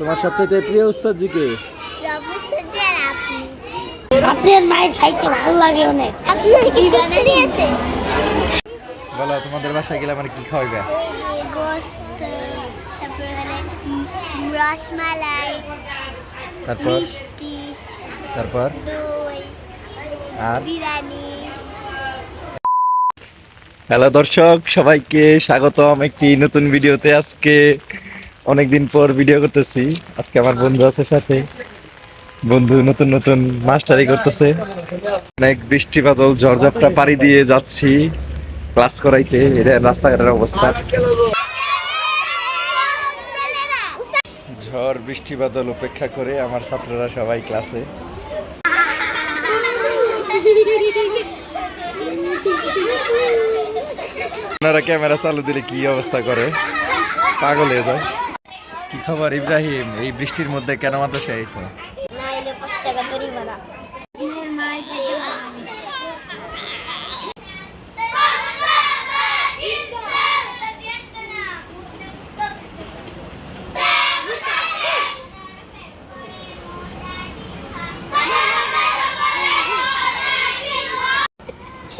তোমার সবচেয়ে প্রিয় উস্তাদ জি কে? আপনার মায়ের খাইতে ভালো লাগে অনেক। আপনার কি শাশুড়ি আছে? বলো তোমাদের বাসায় গেলে আমার কি খাওয়াইবে? গোস্ত তারপরে? রসমালাই তারপর? মিষ্টি তারপর দই আর? বিরিয়ানি হ্যালো দর্শক সবাইকে স্বাগতম একটি নতুন ভিডিওতে আজকে। অনেকদিন পর ভিডিও করতেছি। আজকে আমার বন্ধু আছে সাথে। বন্ধু নতুন নতুন মাস্টারি করতেছে। অনেক বৃষ্টি বাদল ঝড়ঝাপটা পাড়ি দিয়ে যাচ্ছি ক্লাস করাইতে। এটা রাস্তাঘাটের অবস্থা। ঝড় বৃষ্টি বাদল উপেক্ষা করে আমার ছাত্ররা সবাই ক্লাসে আপনারা ক্যামেরা চালু দিলে কি অবস্থা করে? পাগল হয়ে যায়। কি খবর ইব্রাহিম? এই বৃষ্টির মধ্যে কেন মাদ্রাসায় আইছো? নাইলে পাঁচ টাকা তরি বানা মায়ের খাইতে ভালো লাগে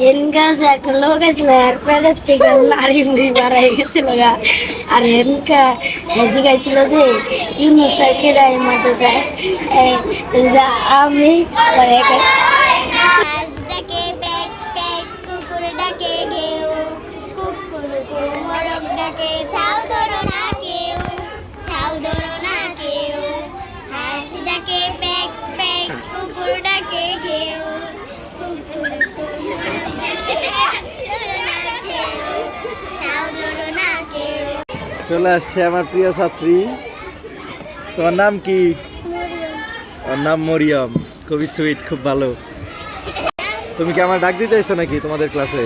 সেন গাছে একটা লোক আছিল আর পেটের থেকে নারী মুড়ি বাড়াই গেছিল গা আর হেনকা হেজি গাইছিল যে ইউনুসাই কেডাই মাঠে যায় আমি চলে আসছে আমার প্রিয় ছাত্রী। তোমার নাম কি? ওর নাম মরিয়ম। খুবই সুইট খুব ভালো। তুমি কি আমার ডাক দিতে এসো নাকি তোমাদের ক্লাসে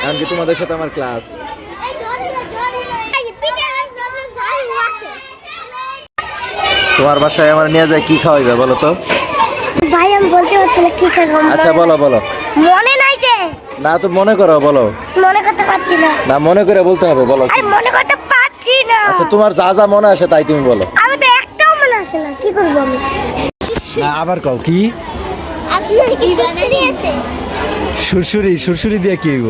কারণ কি তোমাদের সাথে আমার ক্লাস তোমার বাসায় আমার নিয়ে যায় কি খাওয়াইবে বলো তো? ভাই আমি বলতে পারছি না কি খাব। আচ্ছা বলো বলো। মনে নাই যে না তো মনে করো বলো। মনে করতে পারছি না। না মনে করে বলতে হবে বলো। আরে মনে করতে পারছি না। আচ্ছা তোমার যা যা মনে আসে তাই তুমি বলো। আমি তো একটাও মনে আসে না কি করব আমি? না আবার কও কি? আপনার কি শাশুড়ি আছে? সুরসুরি সুরসুরি দিয়ে কি হইব?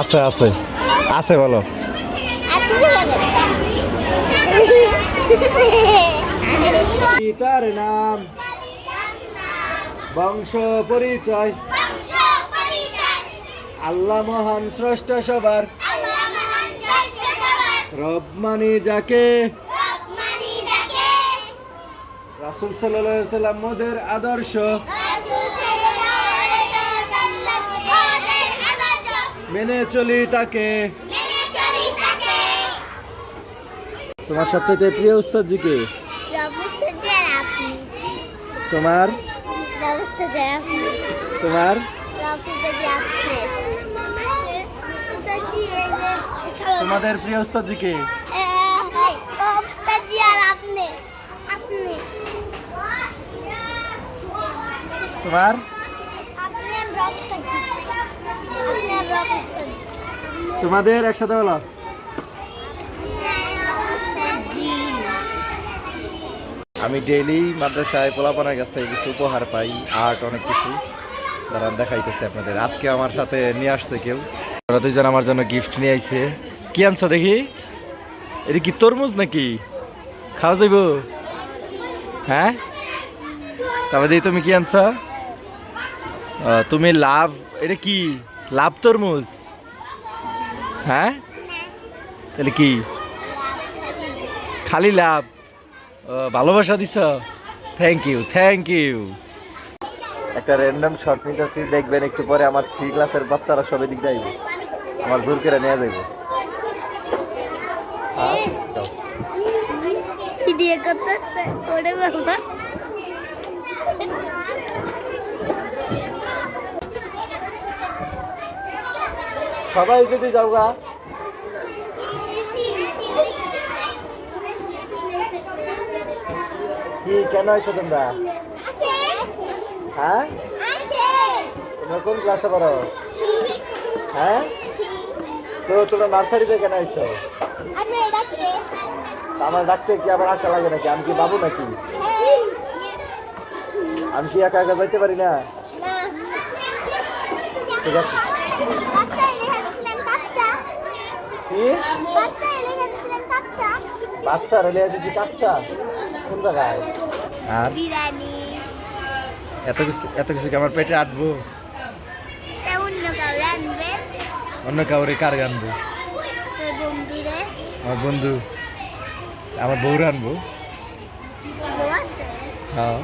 আছে আছে। আছে বলো। তার নাম। বংশ পরিচয়। আল্লাহ মহান স্রষ্টা সবার। রব মানি যাকে। রাসুল সাল্লাম মোদের আদর্শ। মেনে চলি তাকে। তোমার সবচেয়ে প্রিয় উস্তাদ জি কে তোমার? তোমার? তোমাদের প্রিয় উস্তাদ জি কে আপনি আপনি তোমার? তোমাদের একসাথে বলো। আমি ডেইলি মাদ্রাসায় পোলাপানের কাছ থেকে কিছু উপহার পাই, আর্ট, অনেক কিছু। তারা দেখাইতেছে আপনাদের। আজকে আমার সাথে নিয়ে আসছে কেউ। ওরা আমার জন্য গিফট নিয়ে আইছে। কি আনছো দেখি? এটা কি তরমুজ নাকি? খাওয়া যাইব? হ্যাঁ? দেখি তুমি কি আনছো? তুমি লাভ, এটা কি? লাভ তরমুজ? হ্যাঁ? তাহলে কি? খালি লাভ। ভালোবাসা দিছ? থ্যাংক ইউ থ্যাংক ইউ একটা র্যান্ডম শট নিতেছি, দেখবেন একটু পরে আমার থ্রি ক্লাসের বাচ্চারা সবাই দিক আমার জোর করে নিয়ে যাইব। বাবা। সবাই যদি যাও গা। কি কেন আইছো তোমরা? হ্যাঁ? তোমরা কোন ক্লাসে পড়ো? হ্যাঁ? তো তোমরা নার্সারিতে কেন আইছো? আমার ডাকতে কি আবার আশা লাগে নাকি? আমি কি বাবু নাকি? আমি কি একা একা যাইতে পারি না? ঠিক আছে। কি? বাচ্চা রেলে দিছি কাচ্চা। কোন জায়গায়? আর? এত কিছু এত কিছু কি আমার পেটে আটবো তা অন্য কাউরে আনবে অন্য কাউরে কার আনব আমার বন্ধু। আমার বউরে আনব। হ্যাঁ।